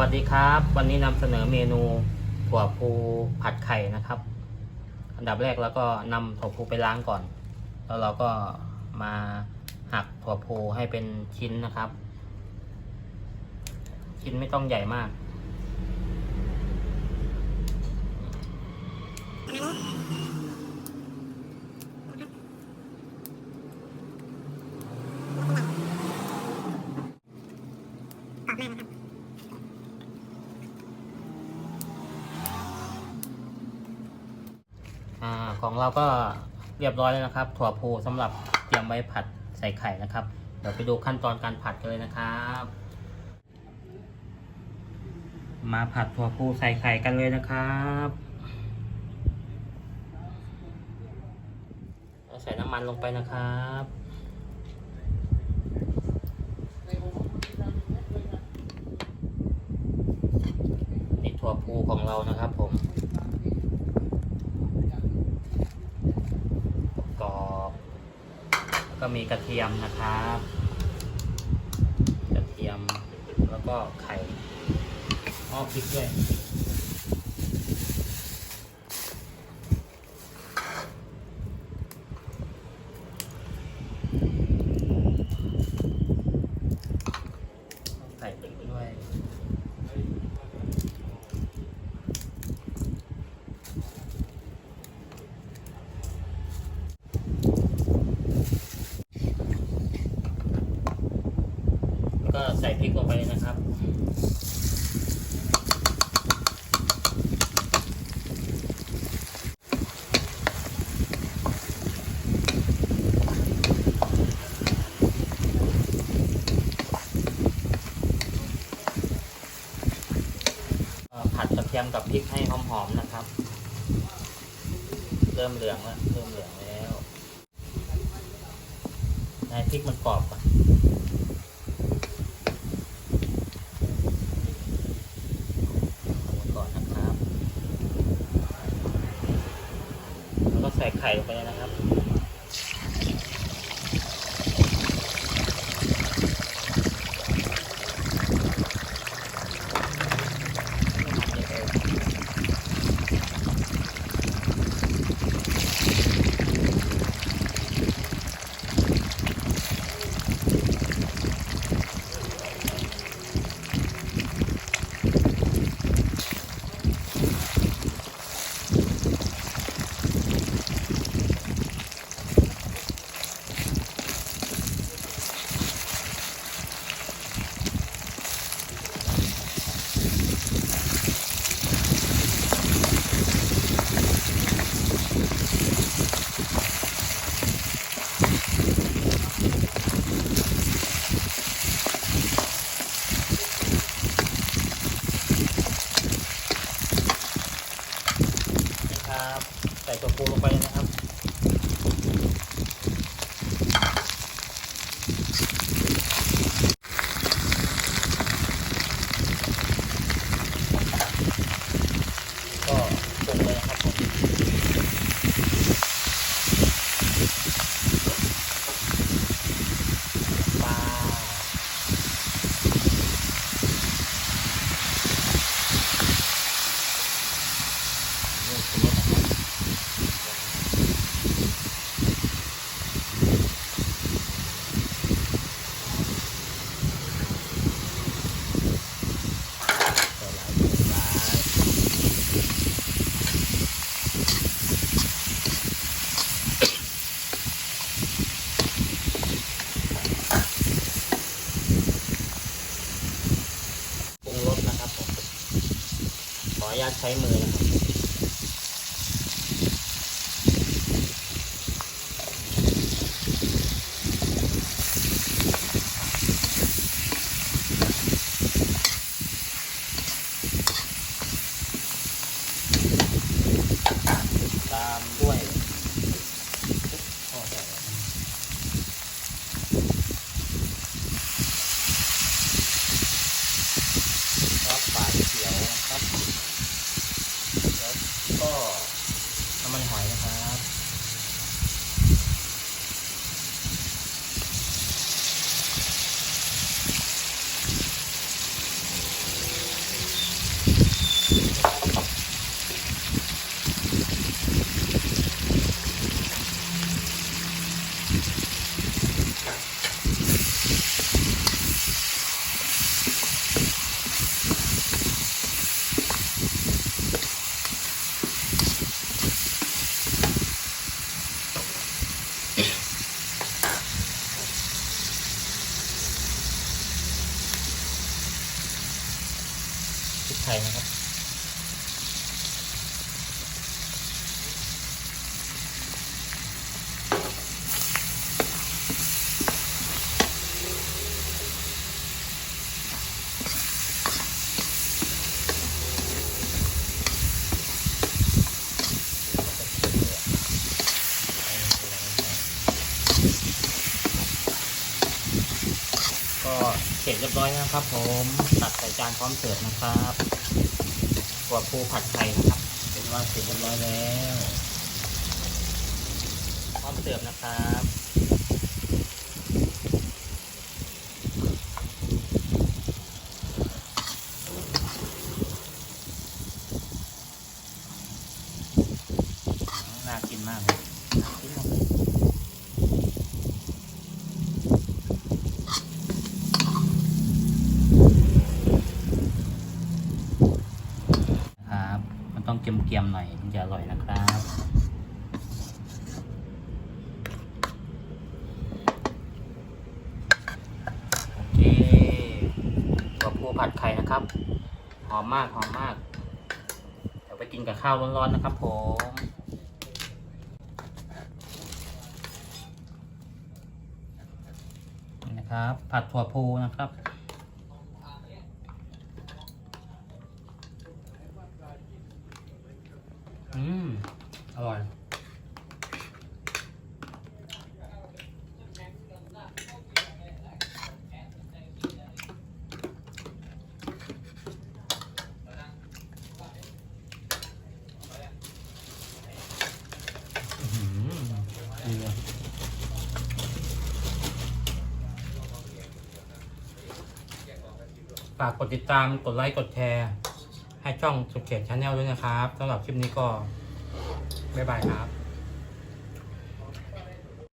วัสดีครับ วันนี้นำเสนอเมนูถั่วพูผัดไข่นะครับ อันดับแรกแล้วก็นำถั่วพูไปล้างก่อน แล้วเราก็มาหักถั่วพูให้เป็นชิ้นนะครับ ชิ้นไม่ต้องใหญ่มากอ่า ของเราก็เรียบร้อยแล้วนะครับ ถั่วพูสำหรับเตรียมไว้ผัดใส่ไข่นะครับ เดี๋ยวไปดูขั้นตอนการผัดกันเลยนะครับ มาผัดถั่วพูใส่ไข่กันเลยนะครับใส่น้ำมันลงไปนะครับนี่ถั่วพูของเรานะครับผม กรอบแล้ว ก็มีกระเทียมนะครับ กระเทียมแล้วก็ไข่อ้อพริกด้วยใส่พริกด้วย แล้ว ก็ใส่พริกลงไปเลยนะครับผัดกระเทียมกับพริกให้หอมๆนะครับ เริ่มเหลืองแล้วเริ่มเหลืองแล้วให้พริกมันกรอบก่อน ก่อนนะครับ แล้วก็ใส่ ไข่ไปนะครับ ใส่ตัวปู ลงไปนะครับ ก็ปรุงเลยนะครับปลาเริ่มปรุงรสนะครับ ใส่หลายใส่หลายปรุงรสนะครับผม ขออนุญาตใช้มือนะครับตามด้วยพอได้แล้วซอสฝาเขียวนะครับ พริกไทยนะครับ ก็เสร็จเรียบร้อยนะครับ ผมตัดใส่จานพร้อมเสิร์ฟนะครับตัวปูผัดไข่นะครับ เป็นว่าเสร็จเรียบร้อยแล้ว พร้อมเสิร์ฟนะครับน่ากินมากเลยน่ากินมากเลย ครับ มันต้อง เกรียมๆหน่อยถึงจะอร่อยนะครับโอเคตัวปูผัดไข่นะครับ หอมมากหอมมากเดี๋ยวไปกินกับข้าวร้อนๆนะครับ ผมนี่นะครับ ผัดถั่วพูนะครับ อืม อร่อย ดีเลยฝากกดติดตาม กดไลค์ กดแชร์ ให้ช่องสุดเขตชาแนลด้วยนะครับสำหรับคลิปนี้ก็บ๊ายบายครับ